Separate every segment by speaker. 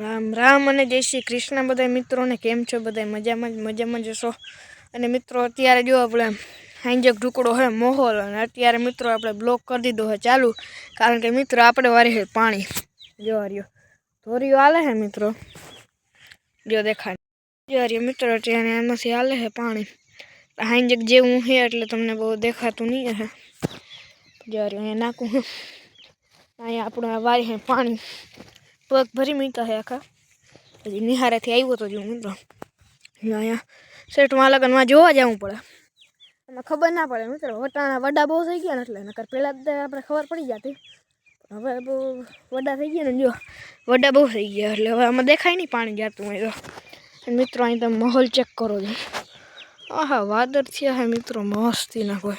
Speaker 1: राम राम बने जय श्री कृष्णा बदय मित्रों ने केम छो बदय मजा मजा मजा मजा सो और मित्रों અત્યારે જો આપણે હાઈજેક ઢુકડો હે મોહોલ અને અત્યારે મિત્રો આપણે બ્લોક કરી દીધો હે ચાલુ કારણ કે મિત્રો આપણે વારી હે પાણી જોવા રયો થોરીઓ આલે હે મિત્રો જો દેખા જો રયો મિત્રો એટલે એમાંથી આલે હે પાણી હાઈજેક જે હું હે એટલે તમને બહુ દેખાતું નહી હે જો રયો નાકુ આયા આપણો વારી હે પાણી पग भरी मी है खा निहारे थे आई वो तो जो मित्र नया सेट वाला लगन में जो आ जाऊं पड़ा मैं खबर ना पड़े मित्र वटाना वड्डा बहुत सही किया ना कर पहला आप खबर पड़ी जाती अब वो वड्डा सही किया जो वड्डा बहुत सही किया ले हम देखा नहीं पानी जाते हुए मित्रों आई माहौल चेक करो जो आह वादर थिया है मित्रों मस्त ना कोई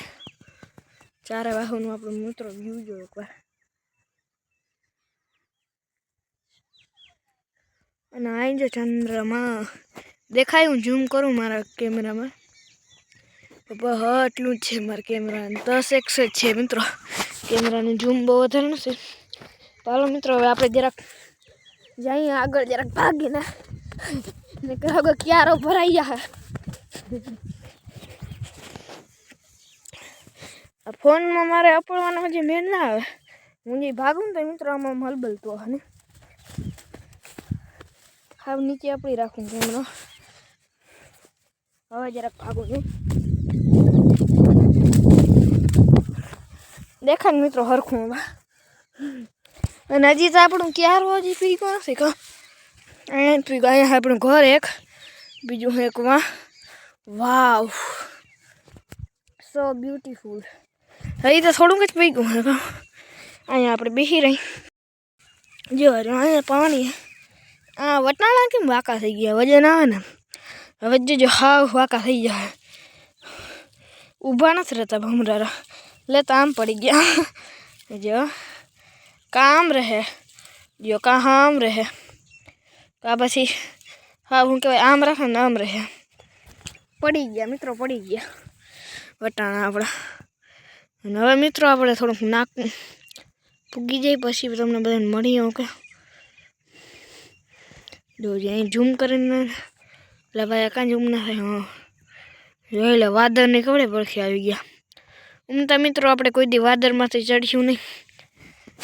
Speaker 1: चार बाहू आप मित्रों व्यू जो एक बार અને આવી જો ચંદ્રમાં દેખાય હું ઝૂમ કરું મારા કેમેરામાં પપ્પા હ એટલું જ છે મારા કેમેરા દસ એકસો જ છે મિત્રો કેમેરાનું ઝૂમ બહુ વધારે નથી ચાલો મિત્રો હવે આપણે જરાક જઈએ આગળ જરાક ભાગીને ને આગળ ક્યારો ભરાઈ જાય ફોનમાં મારે અપડવાના જે મેળ ના આવે હું જે ભાગું ને તો મિત્રો આમાં મલબલ તો નહીં हाँ नीचे आप ही रखूँगी हम हाँ जरा भागू नहीं देखा नहीं मित्रों हर खून बा नजी आप लोग क्या रोज ही पी कौन सी का एंड पी गए हैं अपने घर एक बिजु है कुआं वाव सो ब्यूटीफुल यही तो थोड़ू कुछ पी कौन सी का यहाँ पर बिही रही जो है पानी है वटना लाके वाका सही गया वजह ना है ना वजह जो हाँ हुआ का सही जा उबाना से रहता हम रहा ले ताम पड़ गया जो काम रहे जो काम रहे का बस ही हाँ उनके भाई आम रहा नाम रहे पड़ी गया मित्रों पड़ी गया वटाना अपना नवे मित्रों आप थोड़ा नाक पुगी जाए पशी तमने बदन मड़ी हो क्या જો અહીં ઝૂમ કરીને એટલે ભાઈ કાંઈ ઝૂમ ના થાય હા જોઈ લે વાદરને કવડે પડખે આવી ગયા ઉમતા મિત્રો આપણે કોઈ દી વાદરમાંથી ચડશું નહીં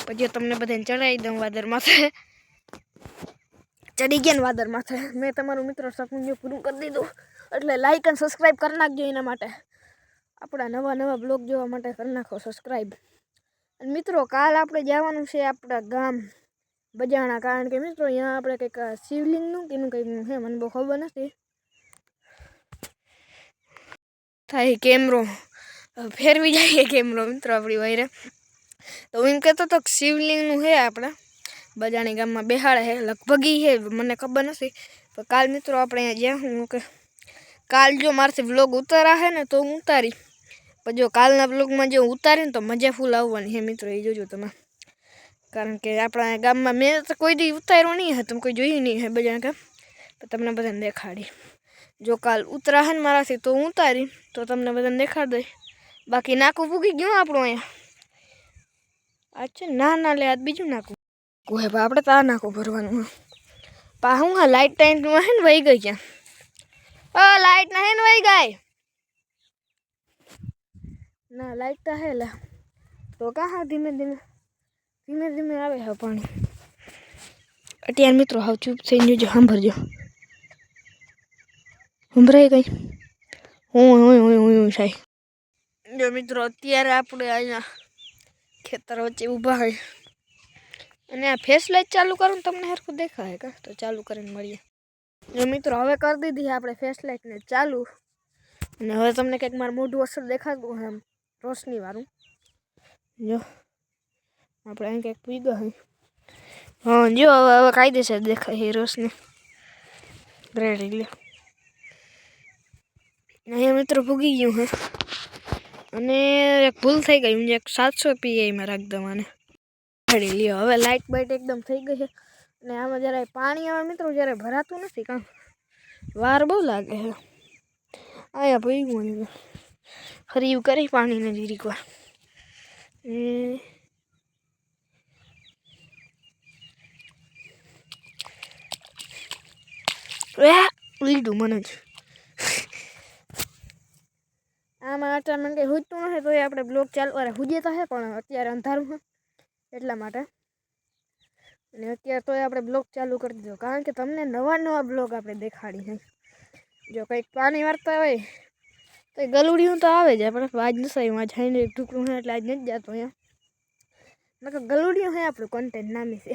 Speaker 1: પછી તમને બધાને ચડાવી દઉં વાદર માથે ચડી ગયા ને વાદર મેં તમારું મિત્રો સપનું પૂરું કરી દીધું એટલે લાઈક અને સબસ્ક્રાઈબ કરી નાખજો એના માટે આપણા નવા નવા બ્લોગ જોવા માટે કરી નાખો સબસ્ક્રાઈબ અને મિત્રો કાલ આપણે જવાનું છે આપણા ગામ बजाण कारण के मित्रों यहाँ आप कई शिवलिंग कई है मैं बहुत खबर नहीं थी केमरो फेर भी जाइए केमरो मित्रों अपनी वही तो हूँ कहते तो शिवलिंग है अपना बजाणी गाम में बेहाड़ है लगभग ही है मैंने खबर नहीं कल मित्रों अपने ज्या काल जो मार से ब्लॉग उतारा है ना तो उतारी पर जो काल ब्लॉग में जो उतारी तो मजा फूल आवानी है मित्रों जोजो तुम्हें કારણ કે આપણા ગામમાં મેં તો કોઈ દી ઉતાર્યો નહીં હે તમે કોઈ જોયું નહીં હે બધા કે તમને બધાને દેખાડી જો કાલ ઉતરા હે ને મારાથી તો હું ઉતારી તો તમને બધાને દેખાડી દઈ બાકી નાકું ફૂકી ગયું આપણું અહીંયા આ છે ના ના લે આ બીજું નાકું કોહે ભાઈ આપણે તો આ નાકું ભરવાનું પા હું હા લાઇટ ટાઈમમાં હે ને વહી ગઈ ક્યાં અ લાઇટ ના હે ને વહી ગઈ ના લાઇટ તો હેલા તો કાં હા ધીમે ધીમે મને દેખાય પાણી અત્યારે મિત્રો હાવ ચૂપ થઈ ગયો જ હંભરજો હંભરે કઈ ઓય ઓય ઓય ઓય છાય જો મિત્રો અત્યારે આપણે આયા ખેતર વચ્ચે ઊભા હૈ અને આ ફેસલાઇટ ચાલુ કરું તમને હરખો દેખા હે કા તો ચાલુ કરીને મરીએ જો મિત્રો હવે કરી દીધી આપણે ફેસલાઇટ ને ચાલુ અને હવે તમને કઈક માર મોઢું અસર દેખાતો હોમ રોશની વાળું જો આપણે અહીં કંઈક પૂગ્યા હોય હા જો હવે હવે કાયદેસર દેખાય હીરોસને રેડ એટલે અહીંયા મિત્રો ભૂગી ગયું હે અને એક ભૂલ થઈ ગઈ હું એક સાતસો પીઆઈમાં રાખ દઉં મને રેડી લ્યો હવે લાઇટ બાઇટ એકદમ થઈ ગઈ છે અને આમાં જ્યારે પાણી આવે મિત્રો જ્યારે ભરાતું નથી કાં વાર બહુ લાગે છે આયા ભાઈ મને ફરી કરી પાણીને જીરીક વાર એ વીડું મને આ મારા ટાઈમડે હુતું નહી તો આપણે બ્લોગ ચાલુ કરે હુજે તો હે પણ અત્યારે અંધારું એટલા માટે ને અત્યારે તો આપણે બ્લોગ ચાલુ કરી દો કારણ કે તમને નવા નવા બ્લોગ આપણે દેખાડી છે જો કોઈ પાણી વર્તા હોય તો ગલુડીઓ તો આવે જ પણ વાજ નસાય માં ઝાઈને એક ટુકડો હે એટલે આજ નઈ જાતો હે નકર ગલુડીઓ હે આપણો કન્ટેન્ટ નામ છે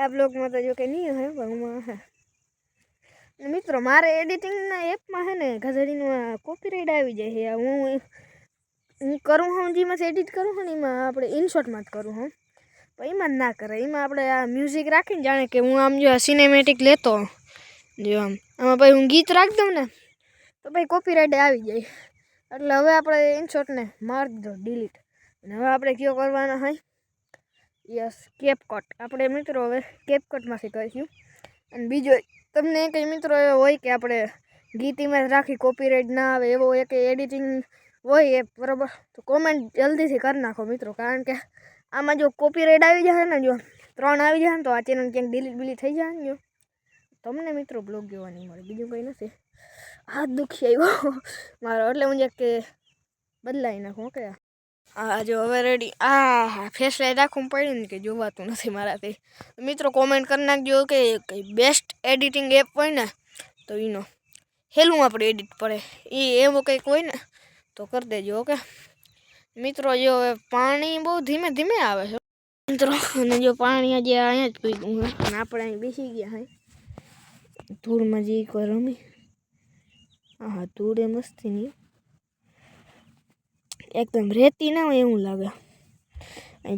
Speaker 1: આપ લોકો મત જો કે નહી હે બહુમાં મિત્રો મારે એડિટિંગના એપમાં છે ને ગધડીનું કોપીરાઇટ આવી જાય છે હું હું કરું હું જેમાં એડિટ કરું છું ને એમાં આપણે ઇનશોર્ટમાં જ કરું હું પણ એમાં ના કરે એમાં આપણે આ મ્યુઝિક રાખીને જાણે કે હું આમ જો સિનેમેટિક લેતો જો આમ આમાં ભાઈ હું ગીત રાખી દઉં ને તો ભાઈ કોપીરાઇટ આવી જાય એટલે હવે આપણે ઇનશોર્ટને મારી દીધો ડિલીટ અને હવે આપણે કયો કરવાનો હોય યસ કેપકટ આપણે મિત્રો હવે કેપકટમાંથી કરીશું અને બીજો તમને કંઈ મિત્રો હોય કે આપણે ગીત ઇમેજ રાખી કોપીરાઇટ ના આવે એવો એક એડિટિંગ હોય એ બરાબર તો કોમેન્ટ જલ્દીથી કરી નાખો મિત્રો કારણ કે આમાં જો કોપીરાઇટ આવી જશે ને જો ત્રણ આવી જશે ને તો આ ચેનલ ક્યાંક ડિલીટ બિલીટ થઈ જાય ને જો તમને મિત્રો બ્લોગ જોવા નહીં મળે બીજું કંઈ નથી હાથ દુખી આવ્યો મારો એટલે હું જે કે બદલાવી નાખું ઓકે આ જો હવે રેડી આ ફૈસલા રાખું પડ્યું કે જોવાતું નથી મારા થી તો મિત્રો કોમેન્ટ કરી નાખજો કે કઈ બેસ્ટ એડિટિંગ એપ હોય ને તો ઈનો હેલું આપણે એડિટ પડે ઈ એવું કઈ કોઈ ને તો કર દેજો ઓકે મિત્રો જો હવે પાણી બહુ ધીમે ધીમે આવે છે મિત્રો અને જો પાણી આજે આયા જ પીધું હે ના આપણે બેસી ગયા હૈ ધૂળ માં જી કરમી આહા ધૂળ એ મસ્તી ની એકદમ રહેતી ના હોય એવું લાગે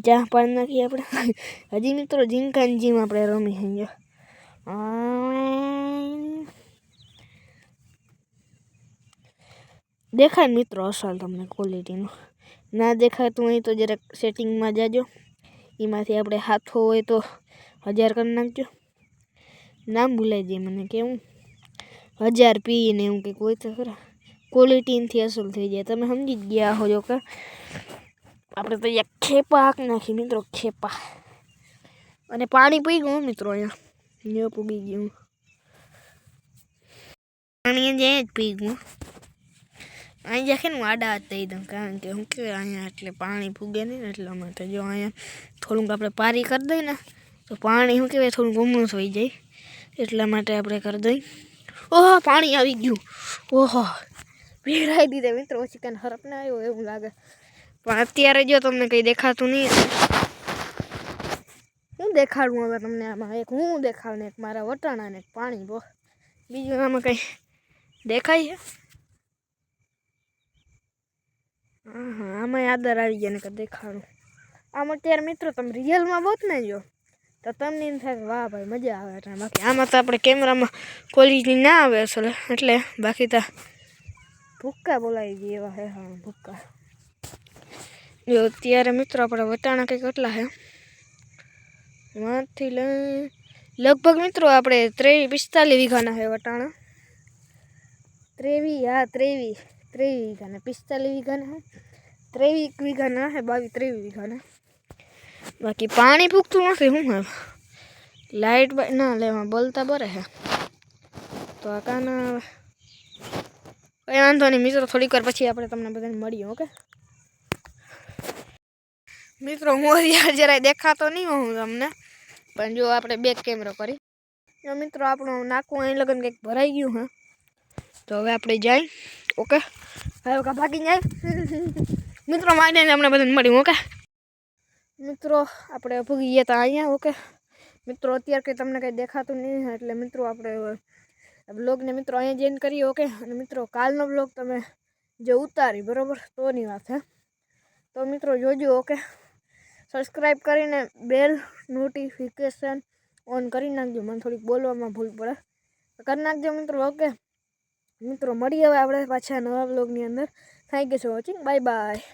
Speaker 1: ચા પાડ નાખીએ આપણે હજી મિત્રો જીમકાનજીમાં આપણે રમી હા દેખાય મિત્રો અસલ તમને ક્વોલિટીનું ના દેખાતું અહીં તો જરાક સેટિંગમાં જાજો એમાંથી આપણે હાથો હોય તો હજાર કરી નાખજો નામ ભૂલાઈ જાય મને કેવું હજાર પી ને એવું કંઈક હોય તો ખરા क्वालिटी इन थी असल થઈ જાય તમે સમજી જ ગયા હો જો કે આપણે તો એક ખેપાક નાખી મિત્રો ખેપા અને પાણી પૂગી હું મિત્રો અહીંયા ન્યો પૂગી દઉં પાણી અહીંયા જે પીવું આ અહીંયા કે નાડા થઈ દઉં કારણ કે હું કે આ એટલે પાણી પૂગે ને એટલે માટે જો અહીંયા થોડુંક આપણે પારી કરી દે ને તો પાણી હું કે થોડું ઘમણું થઈ જાય એટલા માટે આપણે કરી દઈ ઓહ પાણી આવી ગયું ઓહ ભેળાઈ દીધે મિત્રો ચિકન હરપ ના આવ્યો એવું લાગે પણ અત્યારે જો તમને કંઈ દેખાતું નહીં હું દેખાડું હવે તમને આમાં એક હું દેખાડને એક મારા વટાણાને પાણી બો બીજું આમાં કંઈ દેખાય છે હા આમાં આદર આવી ગયા ને કંઈ દેખાડું આમ અત્યારે મિત્રો તમે રિયલમાં બોત ને જો તો તમને એમ થાય વાહ ભાઈ મજા આવે એટલે બાકી આમાં તો આપણે કેમેરામાં ક્વોલિટી ના આવે અસલ એટલે બાકી તો ભુક્કા બોલાય જી એવા હે ભુક્કા જો તિયારે મિત્રો આપણે વટાણા કે કેટલા હે માથી લગભગ મિત્રો આપણે 32 45 વીઘાના હે વટાણા 23 આ 23 3 વીઘાના 45 વીઘાના હે 23 વીઘાના હે 22 23 વીઘાના બાકી પાણી પૂછતું નથી હું હે લાઈટ બાય ના લેવા બલ્તા પડે છે તો આકાના કંઈ વાંધો નહીં મિત્રો થોડીક વાર પછી આપણે તમને બધાને મળીએ ઓકે મિત્રો હું અત્યારે જરાય દેખાતો નહીં હું તમને પણ જો આપણે બેક કેમેરો કરી મિત્રો આપણું નાકું અહીં લગ્ન કંઈક ભરાઈ ગયું હા તો હવે આપણે જાય ઓકે હવે કા ભાગી જાય મિત્રો માંડીને આપણે બધાને મળ્યું ઓકે મિત્રો આપણે ભૂગી ગયા હતા અહીંયા ઓકે મિત્રો અત્યારે કંઈ તમને કંઈ દેખાતું નહીં એટલે મિત્રો આપણે બ્લોગને મિત્રો અહીંયા જ એન્ડ કરીએ ઓકે અને મિત્રો કાલનો બ્લોગ તમે જે ઉતારી બરાબર તોની વાત છે તો મિત્રો જોજો ઓકે સબસ્ક્રાઈબ કરીને બેલ નોટિફિકેશન ઓન કરી નાખજો મને થોડીક બોલવામાં ભૂલ પડે કરી નાખજો મિત્રો ઓકે મિત્રો મળીએ હવે આપણે પાછા નવા બ્લોગની અંદર thank you so watching bye bye